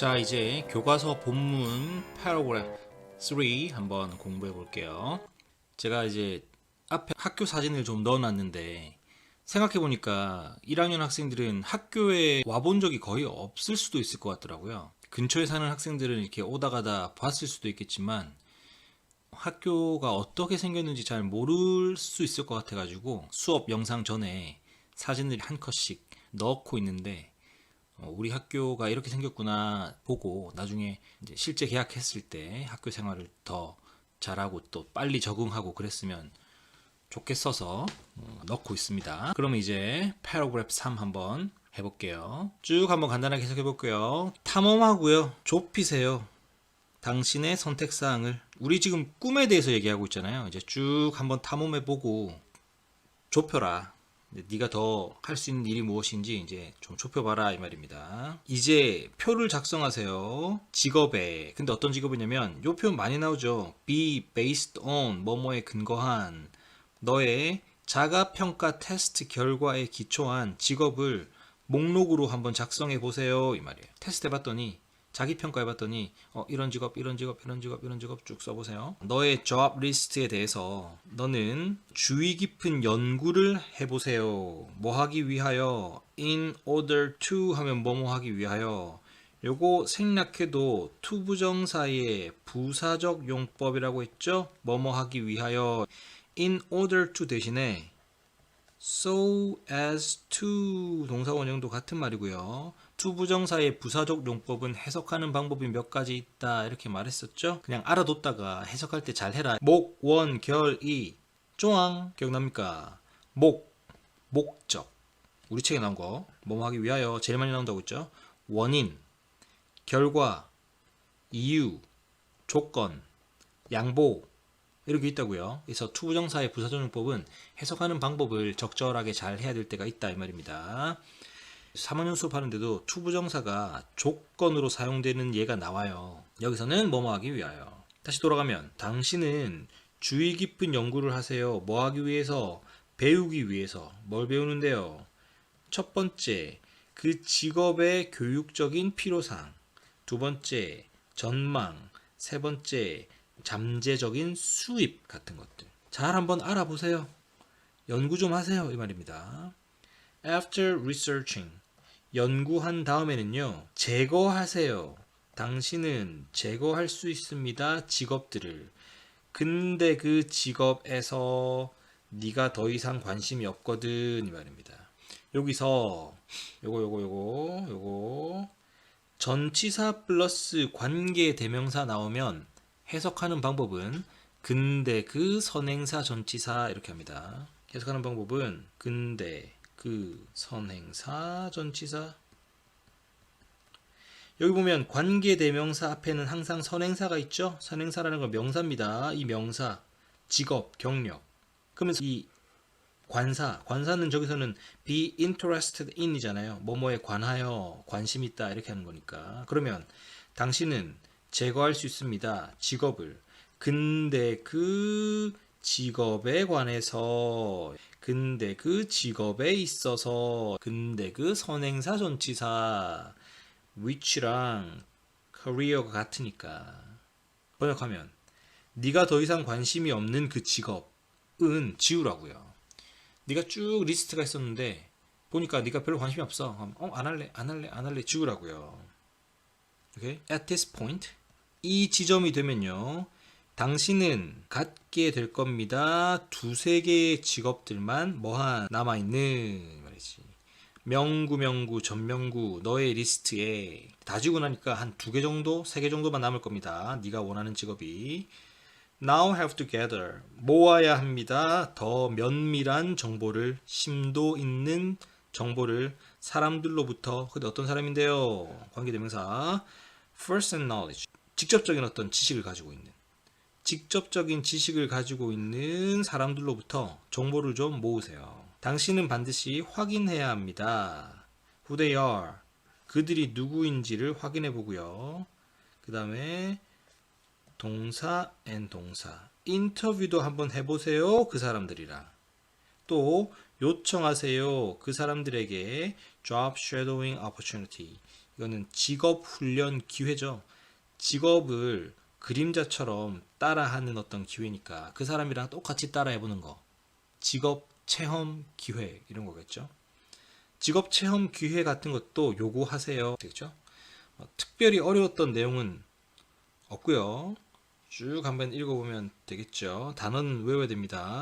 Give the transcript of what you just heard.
자 이제 교과서 본문 패러그래프 3 한번 공부해 볼게요. 제가 이제 앞에 학교 사진을 좀 넣어놨는데 생각해 보니까 1학년 학생들은 학교에 와본 적이 거의 없을 수도 있을 것 같더라고요. 근처에 사는 학생들은 이렇게 오다 가다 봤을 수도 있겠지만 학교가 어떻게 생겼는지 잘 모를 수 있을 것 같아가지고 수업 영상 전에 사진을 한 컷씩 넣고 있는데 어, 우리 학교가 이렇게 생겼구나 보고 나중에 이제 실제 계약했을 때 학교 생활을 더 잘하고 또 빨리 적응하고 그랬으면 좋겠어서 어, 넣고 있습니다. 그러면 이제 패러그래프 3 한번 해볼게요. 쭉 한번 간단하게 해석해 볼게요. 탐험하고요. 좁히세요. 당신의 선택 사항을 우리 지금 꿈에 대해서 얘기하고 있잖아요. 이제 쭉 한번 탐험해 보고 좁혀라. 네가 더 할 수 있는 일이 무엇인지 이제 좀 좁혀봐라 이 말입니다. 이제 표를 작성하세요. 직업에. 근데 어떤 직업이냐면 요 표현 많이 나오죠. be based on 뭐뭐에 근거한 너의 자가 평가 테스트 결과에 기초한 직업을 목록으로 한번 작성해 보세요 이 말이에요. 테스트 해봤더니 자기 평가해봤더니 어, 이런 직업, 이런 직업, 이런 직업, 이런 직업 쭉 써보세요. 너의 job 리스트에 대해서 너는 주의 깊은 연구를 해보세요. 뭐 하기 위하여 in order to 하면 뭐뭐 하기 위하여 요거 생략해도 to 부정사의 부사적 용법이라고 했죠? 뭐뭐 하기 위하여 in order to 대신에 so as to 동사 원형도 같은 말이고요. to 부정사의 부사적 용법은 해석하는 방법이 몇 가지 있다 이렇게 말했었죠. 그냥 알아뒀다가 해석할 때 잘 해라. 목, 원, 결, 이, 조항 기억납니까? 목, 목적. 우리 책에 나온 거. 뭐뭐 하기 위하여 제일 많이 나온다고 했죠. 원인, 결과, 이유, 조건, 양보 이렇게 있다고요. 그래서 투부정사의 부사적용법은 해석하는 방법을 적절하게 잘 해야 될 때가 있다 이 말입니다. 3학년 수업하는데도 투부정사가 조건으로 사용되는 예가 나와요. 여기서는 뭐뭐 하기 위하여. 다시 돌아가면 당신은 주의 깊은 연구를 하세요. 뭐 하기 위해서? 배우기 위해서. 뭘 배우는데요? 첫 번째, 그 직업의 교육적인 필요상. 두 번째, 전망. 세 번째, 잠재적인 수입 같은 것들. 잘 한번 알아보세요. 연구 좀 하세요. 이 말입니다. After researching. 연구한 다음에는요. 제거하세요. 당신은 제거할 수 있습니다. 직업들을. 근데 그 직업에서 네가 더 이상 관심이 없거든 이 말입니다. 여기서 요거 요거 요거 요거 전치사 플러스 관계 대명사 나오면 해석하는 방법은 근데 그 선행사 전치사 이렇게 합니다. 해석하는 방법은 근데 그 선행사 전치사 여기 보면 관계 대명사 앞에는 항상 선행사가 있죠. 선행사라는 건 명사입니다. 이 명사 직업 경력 그러면서 이 관사 관사는 저기서는 be interested in이잖아요. 뭐뭐에 관하여 관심 있다 이렇게 하는 거니까 그러면 당신은 제거할 수 있습니다. 직업을. 근데 그 직업에 관해서 근데 그 직업에 있어서 근데 그 선행사 전치사 which랑 career가 같으니까 번역하면 네가 더 이상 관심이 없는 그 직업은 지우라고요. 네가 쭉 리스트가 있었는데 보니까 네가 별로 관심이 없어. 어, 안 할래, 안 할래, 안 할래 지우라고요. Okay? At this point, 이 지점이 되면요. 당신은 갖게 될 겁니다. 두세 개의 직업들만 뭐한 남아있는 말이지. 명구, 명구, 전명구, 너의 리스트에 다 지고 나니까 한 두 개 정도, 세 개 정도만 남을 겁니다. 네가 원하는 직업이. Now have to gather. 모아야 합니다. 더 면밀한 정보를, 심도 있는 정보를 사람들로부터, 근데 어떤 사람인데요? 관계대명사. First and knowledge. 직접적인 어떤 지식을 가지고 있는 직접적인 지식을 가지고 있는 사람들로부터 정보를 좀 모으세요. 당신은 반드시 확인해야 합니다. Who they are. 그들이 누구인지를 확인해 보고요. 그 다음에 동사 and 동사. 인터뷰도 한번 해보세요. 그 사람들이랑. 또 요청하세요. 그 사람들에게 job shadowing opportunity. 이거는 직업 훈련 기회죠. 직업을 그림자처럼 따라하는 어떤 기회니까 그 사람이랑 똑같이 따라해보는 거. 직업 체험 기회 이런 거겠죠. 직업 체험 기회 같은 것도 요구하세요. 되겠죠? 어, 특별히 어려웠던 내용은 없고요. 쭉 한번 읽어보면 되겠죠. 단어는 외워야 됩니다.